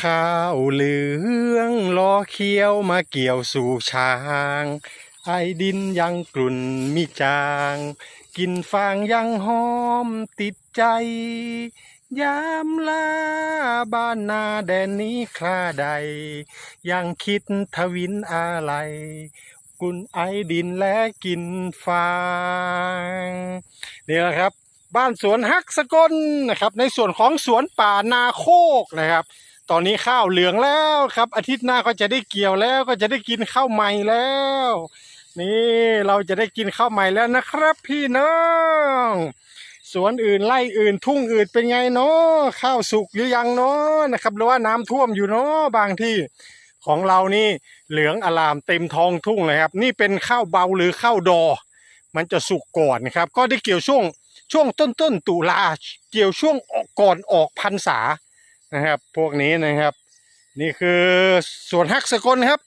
ข้าวเหลืองรอเคี้ยวมาเกี่ยวสู่ช้าง ไอดินยังกลุ่นมิจาง กินฟางยังหอมติดใจ ยามลาบ้านนาแดนนี้คราใด ยังคิดทวินอะไรกุนไอดินและกินฟางนี่แหละครับ บ้านสวนฮักสกลนะครับ ในส่วนของสวนป่านาโคกนะครับ ตอนนี้ข้าวเหลืองแล้วครับ อาทิตย์หน้าก็จะได้เกี่ยวแล้วก็จะได้กินข้าวใหม่แล้ว นี่เราจะได้กินข้าวใหม่แล้วนะครับ พี่น้องสวนอื่นไร่อื่นทุ่งอื่นเป็นไงเนาะข้าวสุกหรือยังเนาะนะครับหรือว่าน้ำท่วมอยู่เนาะบางที่ของเรานี่เหลืองอลามเต็มท้องทุ่งเลยครับ นี่เป็นข้าวเบาหรือข้าวดอ มันจะสุกก่อนนะครับ ก็ได้เกี่ยวช่วงช่วงต้นต้นตุลาเกี่ยวช่วงกก่อนออกพรรษา นะครับ พวกนี้นะครับ นี่คือสวนฮักสกลครับ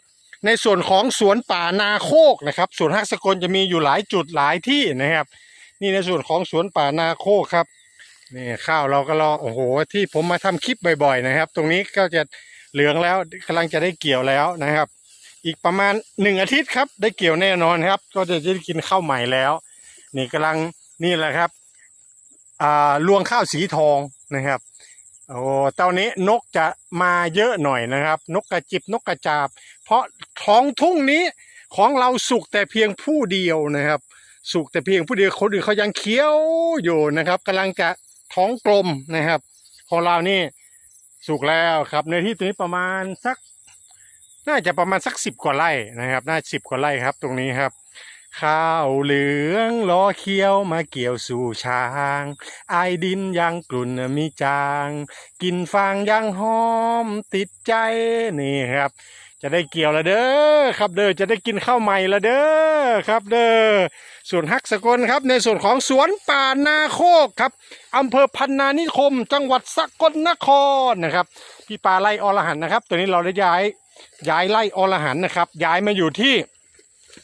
ในส่วนของสวนป่านาโคกนะครับสวนฮักสกลจะมีอยู่หลายจุดหลายที่นะครับ นี่ในส่วนของสวนป่านาโคกครับนี่ข้าวเราก็รอโอ้โห ที่ผมมาทำคลิปบ่อยๆนะครับ ตรงนี้ก็จะเหลืองแล้วกำลังจะได้เกี่ยวแล้วนะครับ อีกประมาณหนึ่งอาทิตย์ครับ ได้เกี่ยวแน่นอนครับ ก็จะได้กินข้าวใหม่แล้ว นี่กำลังนี่แหละครับอ่าลวงข้าวสีทองนะครับ โอ้ตอนนี้นกจะมาเยอะหน่อยนะครับ นกกระจิบนกกระจาบ เพราะท้องทุ่งนี้ของเราสุกแต่เพียงผู้เดียวนะครับ สุกแต่เพียงผู้เดียวคนอื่นเขายังเคี้ยวอยู่นะครับกำลังจะท้องกลมนะครับ ของเรานี่สุกแล้วครับ ในที่ตรงนี้ประมาณสัก น่าจะประมาณสักสิบกว่าไร่นะครับ น่าสิบกว่าไร่ครับ ตรงนี้ครับ ข้าวเหลืองล้อเคี้ยวมาเกี่ยวสู่ช้างไอายดินยังกลุ่นมีจาง กินฟางยังหอมติดใจนี่ครับ จะได้เกี่ยวละเด้อครับเด้อจะได้กินข้าวใหม่ละเด้อครับเด้อส่วนฮักสกลครับ ในส่วนของสวนป่านาโคกครับอำเภอพันนานิคม จังหวัดสกลนครนะครับพี่ปลาไล่อรหันนะครับ ตัวนี้เราได้ย้ายย้ายไล่อรหันนะครับ ย้ายมาอยู่ที่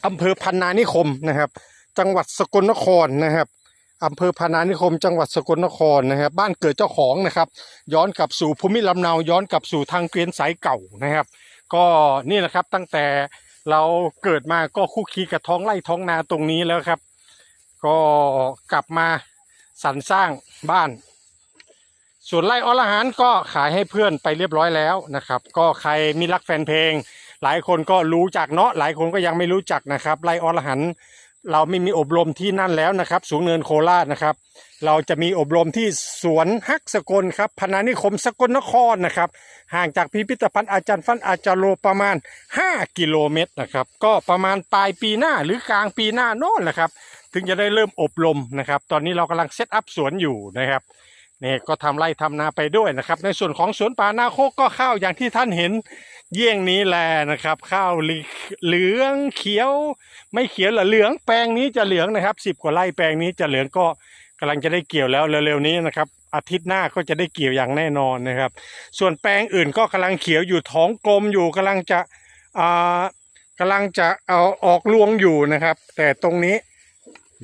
อำเภอพันนานิคมนะครับ จังหวัดสกลนครนะครับอำเภอพานานิคม จังหวัดสกลนครนะครับ บ้านเกิดเจ้าของนะครับ ย้อนกลับสู่ภูมิลำเนาย้อนกลับสู่ทางเกวียนสายเก่านะครับ ก็นี่แหละครับตั้งแต่เราเกิดมาก็คุกคีกับท้องไร่ท้องนาตรงนี้แล้วครับ ก็กลับมาสรรสร้างบ้าน ส่วนไร่อรหันก็ขายให้เพื่อนไปเรียบร้อยแล้วนะครับ ก็ใครมีรักแฟนเพลง หลายคนก็รู้จักเนาะหลายคนก็ยังไม่รู้จักนะครับไร่อรหันเราไม่มีอบรมที่นั่นแล้วนะครับ สูงเนินโคราชนะครับ เราจะมีอบรมที่สวนฮักสกลครับพนานิคมสกลนครนะครับ ห่างจากพิพิธภัณฑ์อาจารย์ฟันอาจารย์โลประมาณ 5 กิโลเมตรนะครับ ก็ประมาณปลายปีหน้าหรือกลางปีหน้าโน่นแหละครับ ถึงจะได้เริ่มอบรมนะครับ ตอนนี้เรากำลังเซตอัพสวนอยู่นะครับนี่ก็ทำไร่ทำนาไปด้วยนะครับ ในส่วนของสวนป่านาโคกก็ข้าวอย่างที่ท่านเห็น เยี่ยงนี้แหละนะครับ ข้าวเหลืองเขียว ไม่เขียวหรอเหลืองแปลงนี้จะเหลืองนะครับสิบกว่าไร่แปลงนี้จะเหลืองก็กำลังจะได้เกี่ยวแล้วเร็วๆนี้นะครับอาทิตย์หน้าก็จะได้เกี่ยวอย่างแน่นอนนะครับ ส่วนแปลงอื่นก็กำลังเขียวอยู่ท้องกลมอยู่กำลังจะอ่ากำลังจะเอาออกรวงอยู่นะครับ แต่ตรงนี้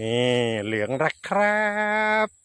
นี่เหลืองรักครับ